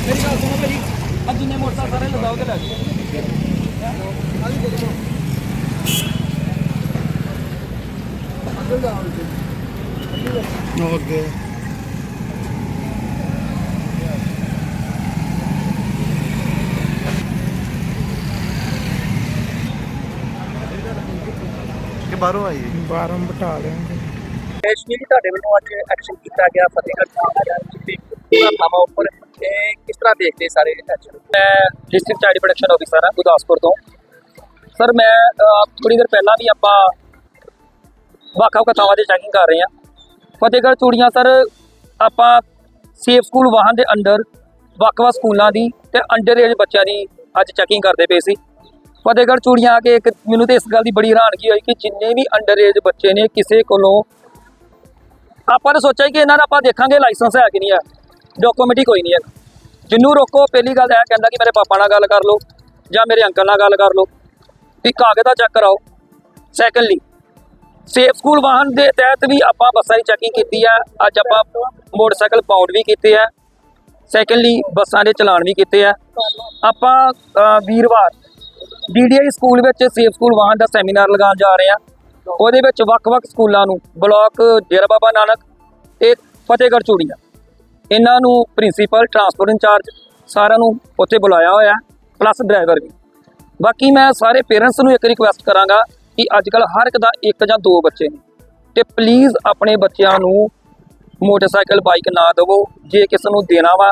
ਮੇਰੀ ਗੱਲ ਸੁਣੋ ਭਾਜੀ ਅੱਜ ਜਿੰਨੇ ਮੋਟਰਸਾਈਕਲ ਸਾਰੇ ਲਗਾਓ ਤੇ ਲੈ ਜਾਓ ਅੱਗੇ ਬਾਹਰੋਂ ਆਈ ਹੈ ਬਾਹਰੋਂ ਬਟਾ ਲੈਣਗੇ ਐਸ਼ਵੀਰ ਤੁਹਾਡੇ ਵੱਲੋਂ ਅੱਜ ਐਕਸ਼ਨ ਕੀਤਾ ਗਿਆ ਫਤਿਹਗੜ੍ਹ ਸਾਹਿਬ ਦੇ ਪੂਰਾ ਥਾਮਾ ਉੱਪਰ। ਇਹ ਕਿਸ ਤਰ੍ਹਾਂ ਦੇਖਦੇ ਸਾਰੇ ਐਕਸ਼ਨ ਮੈਂ ਡਿਸਟ੍ਰਿਕਟ ਚਾਈਲਡ ਪ੍ਰੋਟੈਕਸ਼ਨ ਆਫਿਸਰ ਹਾਂ ਗੁਰਦਾਸਪੁਰ ਤੋਂ। ਸਰ ਮੈਂ ਥੋੜੀ ਦੇਰ ਪਹਿਲਾਂ ਵੀ ਆਪਾਂ ਵੱਖ-ਵੱਖ ਥਾਵਾਂ ਤੇ ਚੈਕਿੰਗ ਕਰ ਰਹੇ ਹਾਂ। ਫਤਿਹਗੜ੍ਹ ਚੂੜੀਆਂ ਸਰ ਆਪਾਂ ਸੇਫ ਸਕੂਲ ਵਾਹਨ ਦੇ ਅੰਡਰ ਵੱਖ-ਵੱਖ ਸਕੂਲਾਂ ਦੀ ਤੇ ਅੰਡਰ ਏਜ ਬੱਚਿਆਂ ਦੀ ਅੱਜ ਚੈਕਿੰਗ ਕਰਦੇ ਪਏ ਸੀ। ਫਤਿਹਗੜ੍ਹ ਚੂੜੀਆਂ ਆ ਕੇ ਇੱਕ ਮੈਨੂੰ ਤੇ ਇਸ ਗੱਲ ਦੀ ਬੜੀ ਹੈਰਾਨਗੀ ਹੋਈ ਕਿ ਜਿੰਨੇ ਵੀ ਅੰਡਰ ਏਜ ਬੱਚੇ ਨੇ ਕਿਸੇ ਕੋਲੋਂ, ਆਪਾਂ ਨੇ ਸੋਚਿਆ ਕਿ ਇਹਨਾਂ ਦਾ ਆਪਾਂ ਦੇਖਾਂਗੇ ਲਾਇਸੈਂਸ ਹੈ ਕਿ ਨਹੀਂ ਹੈ ਡਾਕੂਮੈਂਟ ਹੀ ਕੋਈ ਨਹੀਂ ਹੈ। ਜਿੰਨੂੰ ਰੋਕੋ, ਪਹਿਲੀ ਗੱਲ ਇਹ ਕਹਿੰਦਾ ਕਿ ਮੇਰੇ ਪਾਪਾ ਨਾਲ ਗੱਲ ਕਰ ਲਓ ਜਾਂ ਮੇਰੇ ਅੰਕਲ ਨਾਲ ਗੱਲ ਕਰ ਲਓ, ਵੀ ਕਾਗਜ਼ ਦਾ ਚੈੱਕ ਕਰਾਓ। ਸੈਕੰਡਲੀ ਸੇਫ ਸਕੂਲ ਵਾਹਨ ਦੇ ਤਹਿਤ ਵੀ ਆਪਾਂ ਬੱਸਾਂ ਦੀ ਚੈਕਿੰਗ ਕੀਤੀ ਹੈ, ਅੱਜ ਆਪਾਂ ਮੋਟਰਸਾਈਕਲ ਪਾਉਂਡ ਵੀ ਕੀਤੇ ਆ ਸੈਕੰਡਲੀ ਬੱਸਾਂ ਦੇ ਚਲਾਨ ਵੀ ਕੀਤੇ ਆ ਆਪਾਂ ਵੀਰਵਾਰ ਡੀਡੀਆਈ ਸਕੂਲ ਵਿੱਚ ਸੇਫ ਸਕੂਲ ਵਾਹਨ ਦਾ ਸੈਮੀਨਾਰ ਲਗਾਉਣ ਜਾ ਰਹੇ ਆ ਉਹਦੇ ਵਿੱਚ ਵੱਖ-ਵੱਖ ਸਕੂਲਾਂ ਨੂੰ ਬਲਾਕ ਡੇਰਾ ਬਾਬਾ ਨਾਨਕ ਤੇ ਫਤਿਹਗੜ੍ਹ ਚੂੜੀਆਂ। ਇਹਨਾਂ ਨੂੰ ਪ੍ਰਿੰਸੀਪਲ ਟਰਾਂਸਪੋਰਟ ਇੰਚਾਰਜ ਸਾਰਿਆਂ ਨੂੰ ਉੱਥੇ ਬੁਲਾਇਆ ਹੋਇਆ ਪਲੱਸ ਡਰਾਈਵਰ ਵੀ। ਬਾਕੀ ਮੈਂ ਸਾਰੇ ਪੇਰੈਂਟਸ ਨੂੰ ਇੱਕ ਰਿਕੁਐਸਟ ਕਰਾਂਗਾ ਕਿ ਅੱਜ ਕੱਲ ਹਰ ਇੱਕ ਦਾ ਇੱਕ ਜਾਂ ਦੋ ਬੱਚੇ ਨੇ। ਤੇ ਪਲੀਜ਼ ਆਪਣੇ ਬੱਚਿਆਂ ਨੂੰ ਮੋਟਰਸਾਈਕਲ ਬਾਈਕ ਨਾ ਦੇਵੋ। ਜੇ ਕਿਸੇ ਨੂੰ ਦੇਣਾ ਵਾ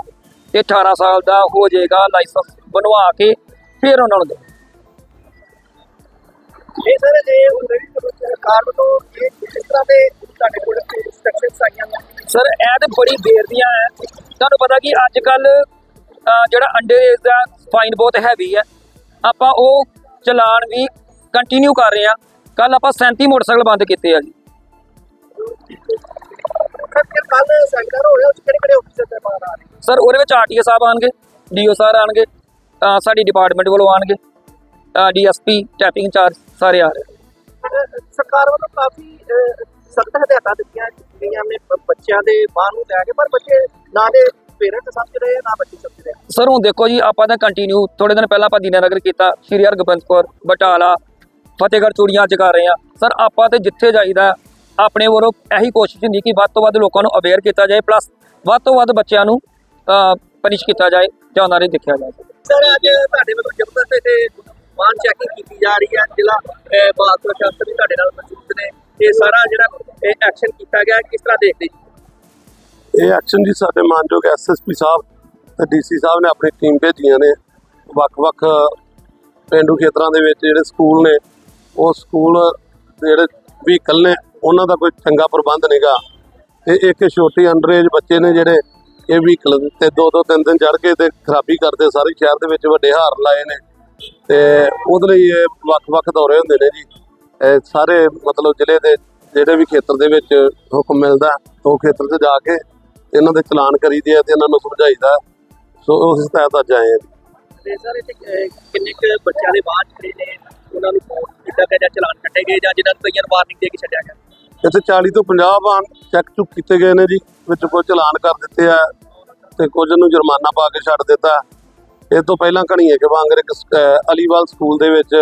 ਤੇ 18 ਸਾਲ ਦਾ ਹੋ ਜਾਏਗਾ ਲਾਇਸੈਂਸ ਬਣਵਾ ਕੇ ਫਿਰ ਉਹਨਾਂ ਨੂੰ ਦਿਓ ਇਹ ਸਰ ਜੇ ਸਰਕਾਰ ਇਹ ਕਿਸ ਤਰ੍ਹਾਂ ਦੇ ਤੁਹਾਡੇ ਕੋਲ ਇੰਸਟਰਕਸ਼ਨਸ ਆਈਆਂ ਨੇ? ਸਰ ਇਹ ਤੇ ਬੜੀ ਦੇਰ ਦੀਆਂ ਹੈ ਤੁਹਾਨੂੰ ਪਤਾ ਕਿ ਅੱਜ ਕੱਲ ਜਿਹੜਾ ਅੰਡਰ ਏਜ ਦਾ ਫਾਈਨ ਬਹੁਤ ਹੈਵੀ ਹੈ ਆਪਾਂ ਉਹ ਚਲਾਨ ਵੀ ਕੰਟੀਨਿਊ ਕਰ ਰਹੇ ਹਾਂ। ਕੱਲ ਆਪਾਂ 37 ਮੋਟਰਸਾਈਕਲ ਬੰਦ ਕੀਤੇ ਆ ਜੀ। ਸਰ ਆ ਉਹਦੇ ਵਿੱਚ ਆਰਟੀਓ ਸਾਹਿਬ ਆਣਗੇ ਡੀਓ ਸਾਹਿਬ ਆਣਗੇ ਸਾਡੀ ਡਿਪਾਰਟਮੈਂਟ ਵੱਲੋਂ ਆਣਗੇ ਡੀਐਸਪੀ ਟੈਪਿੰਗ ਚਾਰਜ ਸਾਰੇ ਆ ਰਹੇ ਸਰਕਾਰ ਵੱਲੋਂ ਕਾਫੀ ਸਖਤ ਹਦਾਇਤਾਂ ਦਿੱਤੀਆਂ ਗਈਆਂ ਨੇ ਬੱਚਿਆਂ ਦੇ ਬਾਹਰ ਨੂੰ ਲੈ ਕੇ ਪਰ ਬੱਚੇ ਨਾ ਦੇ ਪੇਰੈਂਟਸ ਸਮਝ ਰਹੇ ਨਾ ਬੱਚੇ ਸਮਝ ਰਹੇ। ਸਰ ਹੁਣ ਦੇਖੋ ਜੀ ਆਪਾਂ ਤਾਂ ਕੰਟੀਨਿਊ ਥੋੜੇ ਦਿਨ ਪਹਿਲਾਂ ਆਪਾਂ ਦੀਨਾਨਗਰ ਕੀਤਾ ਸ਼੍ਰੀ ਹਰਗੋਬਿੰਦਪੁਰ ਬਟਾਲਾ ਫਤਿਹਗੜ੍ਹ ਚੂੜੀਆਂ ਅੱਜ ਕਰ ਰਹੇ ਆ ਸਰ ਆਪਾਂ ਤੇ ਜਿੱਥੇ ਜਾਈਦਾ ਆਪਣੇ ਵੱਲੋਂ ਇਹੀ ਕੋਸ਼ਿਸ਼ ਹੁੰਦੀ ਕਿ ਵੱਧ ਤੋਂ ਵੱਧ ਲੋਕਾਂ ਨੂੰ ਅਵੇਅਰ ਕੀਤਾ ਜਾਏ ਪਲੱਸ ਵੱਧ ਤੋਂ ਵੱਧ ਬੱਚਿਆਂ ਨੂੰ ਪਨਿਸ਼ ਕੀਤਾ ਜਾਏ ਜਾਂ ਉਹਨਾਂ ਦੇ ਦੇਖਿਆ ਜਾਏ। ਸਰ ਅੱਜ ਤੁਹਾਡੇ ਵੱਲੋਂ ਜ਼ਬਰਦਸਤ ਤੇ ਵਾਹਨ ਚੈਕਿੰਗ ਕੀਤੀ ਜਾ ਰਹੀ ਹੈ। ਜ਼ਿਲ੍ਹਾ ਬਾਲ ਪ੍ਰਸ਼ਾਸਨ ਵੀ ਤੁਹਾਡੇ ਨਾਲ ਮੌਜੂਦ ਨੇ। ਇਹ ਸਾਰਾ ਜਿਹੜਾ ਐਕਸ਼ਨ ਕੀਤਾ ਗਿਆ, ਕਿਸ ਤਰ੍ਹਾਂ ਦੇਖਦੇ ਇਹ ਐਕਸ਼ਨ ਜੀ ਸਾਡੇ ਮਾਨਯੋਗ ਐਸਐਸਪੀ ਸਾਹਿਬ ਤੇ ਡੀਸੀ ਸਾਹਿਬ ਨੇ ਆਪਣੀ ਟੀਮ ਭੇਜੀਆਂ ਨੇ। ਵੱਖ-ਵੱਖ ਪਿੰਡੂ ਖੇਤਰਾਂ ਦੇ ਵਿੱਚ ਜਿਹੜੇ ਸਕੂਲ ਨੇ, ਉਹ ਸਕੂਲ ਜਿਹੜੇ ਵਹੀਕਲ ਨੇ, ਉਹਨਾਂ ਦਾ ਕੋਈ ਚੰਗਾ ਪ੍ਰਬੰਧ ਨਹੀਂਗਾ। ਤੇ ਇੱਕ ਛੋਟੀ ਅੰਡਰਏਜ ਬੱਚੇ ਨੇ ਜਿਹੜੇ, ਇਹ ਵਹੀਕਲ ਤੇ ਦੋ ਦੋ ਤਿੰਨ ਦਿਨ ਚੜ ਕੇ ਤੇ ਖਰਾਬੀ ਕਰਦੇ, ਸਾਰੇ ਸ਼ਹਿਰ ਦੇ ਵਿੱਚ ਵੱਡੇ ਹਾਰ ਲਾਏ ਨੇ। ਤੇ ਉਹਦੇ ਲਈ ਇਹ ਵੱਖ-ਵੱਖ ਦੌਰੇ ਹੁੰਦੇ ਨੇ ਜੀ। ਇਹ ਸਾਰੇ ਮਤਲਬ ਜ਼ਿਲ੍ਹੇ ਦੇ ਜਿਹੜੇ ਵੀ ਖੇਤਰ ਦੇ ਵਿੱਚ ਹੁਕਮ ਮਿਲਦਾ ਉਹ ਖੇਤਰ 'ਚ ਜਾ ਕੇ ਇਹਨਾਂ ਦੇ ਚਲਾਨ ਕਰੀਦੇ ਆ ਤੇ ਇਹਨਾਂ ਨੂੰ ਸਮਝਾਈਦਾ। ਸੋ ਉਸ ਤਹਿਤ ਅੱਜ ਆਏ ਆ। ਤੇ ਸਰ ਇੱਥੇ ਕਿੰਨੇ ਕੁ ਬੱਚਿਆਂ ਦੇ ਬਾਹਰ ਖੜੇ ਨੇ ਉਹਨਾਂ ਨੂੰ ਗਿਆ ਜਾਂ ਚਲਾਨ ਕੱਟੇ ਗਏ ਜਾਂ ਜਿਨ੍ਹਾਂ ਨੂੰ ਕਈਆਂ ਵਾਰਨਿੰਗ ਦੇ ਕੇ ਛੱਡਿਆ ਗਿਆ? ਇੱਥੇ 40 ਤੋਂ 50 ਵਾਹਨ ਚੈੱਕ ਚੁੱਕ ਕੀਤੇ ਗਏ ਨੇ ਜੀ ਵਿੱਚ ਕੁਝ ਚਲਾਨ ਕਰ ਦਿੱਤੇ ਆ ਤੇ ਕੁਝ ਨੂੰ ਜੁਰਮਾਨਾ ਪਾ ਕੇ ਛੱਡ ਦਿੱਤਾ। ਇਹ ਤੋਂ ਪਹਿਲਾਂ ਘਣੀਏ ਕੇ ਵਾਂਗਰ ਇੱਕ ਅਲੀਵਾਲ ਸਕੂਲ ਦੇ ਵਿੱਚ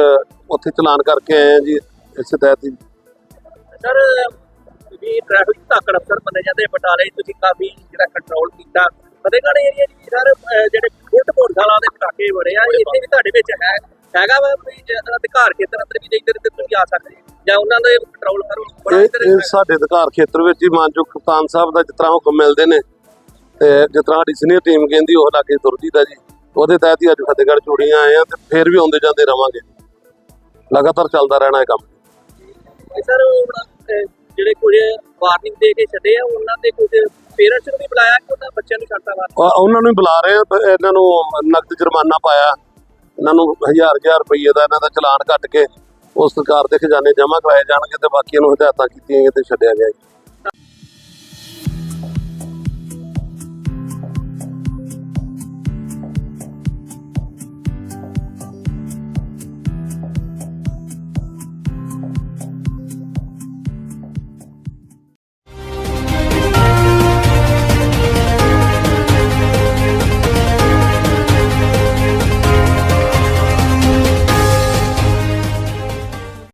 ਉੱਥੇ ਚਲਾਨ ਕਰਕੇ ਆਏ ਆ ਜੀ ਇਸੇ ਤਹਿਤ ਹੀ ਸਰ ਵੀ ਟ੍ਰੈਫਿਕ ਧਾਕੜ ਅਫਸਰ ਮੰਨੇ ਜਾਂਦੇ ਬਟਾਲੇ ਤੁਸੀਂ ਕਾਫੀ ਜਿਹੜਾ ਕੰਟਰੋਲ ਕੀਤਾ। ਫਤਿਹਗੜ੍ਹ ਏਰੀਆ ਜੀ? ਸਰ ਅਹ, ਜਿਹੜੇ ਬੁਲਟ ਮੋਟਰਸਾਈਕਲਾਂ ਦੇ ਪਟਾਕੇ ਬੜੇ ਆ ਇੱਥੇ ਵੀ ਤੁਹਾਡੇ ਵਿੱਚ ਹੈ। ਹੈਗਾ ਵਾ ਵੀ ਜੇ ਅਧਿਕਾਰ ਖੇਤਰ ਅੰਦਰ ਵੀ ਜੇ ਇੱਧਰ ਤੇ ਤੁਸੀਂ ਆ ਸਕਦੇ ਜਾਂ ਉਹਨਾਂ ਦੇ ਕੰਟਰੋਲ ਕਰੋ ਬੜਾ ਇਹ ਇੱਧਰ ਇਹ ਸਾਡੇ ਅਧਿਕਾਰ ਖੇਤਰ ਵਿੱਚ ਹੀ ਮਾਨਯੋਗ ਕਪਤਾਨ ਸਾਹਿਬ ਦਾ ਤਰ੍ਹਾਂ ਹੁਕਮ ਮਿਲਦੇ ਨੇ ਤੇ ਤਰ੍ਹਾਂ ਸਾਡੀ ਸੀਨੀਅਰ ਟੀਮ ਕਹਿੰਦੀ ਉਹ ਲਾਗੇ ਤੁਰਦੀ ਦਾ ਜੀ। ਉਹਦੇ ਤਹਿਤ ਹੀ ਅੱਜ ਫਤਿਹਗੜ੍ਹ ਚੂੜੀਆਂ ਆਏ ਆ ਤੇ ਫੇਰ ਵੀ ਆਉਂਦੇ ਜਾਂਦੇ ਰਵਾਂਗੇ। ਲਗਾਤਾਰ ਚੱਲਦਾ ਰਹਿਣਾ ਇਹ ਕੰਮ। ਸਰ ਜਿਹੜੇ ਕੁਝ ਵਾਰਨਿੰਗ ਦੇ ਕੇ ਛੱਡੇ ਆ ਉਹਨਾਂ ਦੇ ਕੁਝ ਪੇਰੈਂਟਸ ਨੂੰ ਵੀ ਬੁਲਾਇਆ ਕਿ ਉਹਨਾਂ ਬੱਚਿਆਂ ਨੂੰ ਛੱਡਤਾ ਵਾ? ਉਹ- ਉਹਨਾਂ ਨੂੰ ਹੀ ਬੁਲਾ ਰਹੇ ਆ ਤੇ ਇਹਨਾਂ ਨੂੰ ਨਕਦ ਜੁਰਮਾਨਾ ਪਾਇਆ। ਇਹਨਾਂ ਨੂੰ ਹਜ਼ਾਰ ਹਜ਼ਾਰ ਰੁਪਏ ਦਾ ਇਹਨਾਂ ਦਾ ਚਲਾਨ ਕੱਟ ਕੇ ਉਹ ਸਰਕਾਰ ਦੇ ਖਜ਼ਾਨੇ ਜਮ੍ਹਾਂ ਕਰਾਏ ਜਾਣਗੇ ਤੇ ਬਾਕੀਆਂ ਨੂੰ ਹਦਾਇਤਾਂ ਕੀਤੀਆਂ ਤੇ ਛੱਡਿਆ ਗਿਆ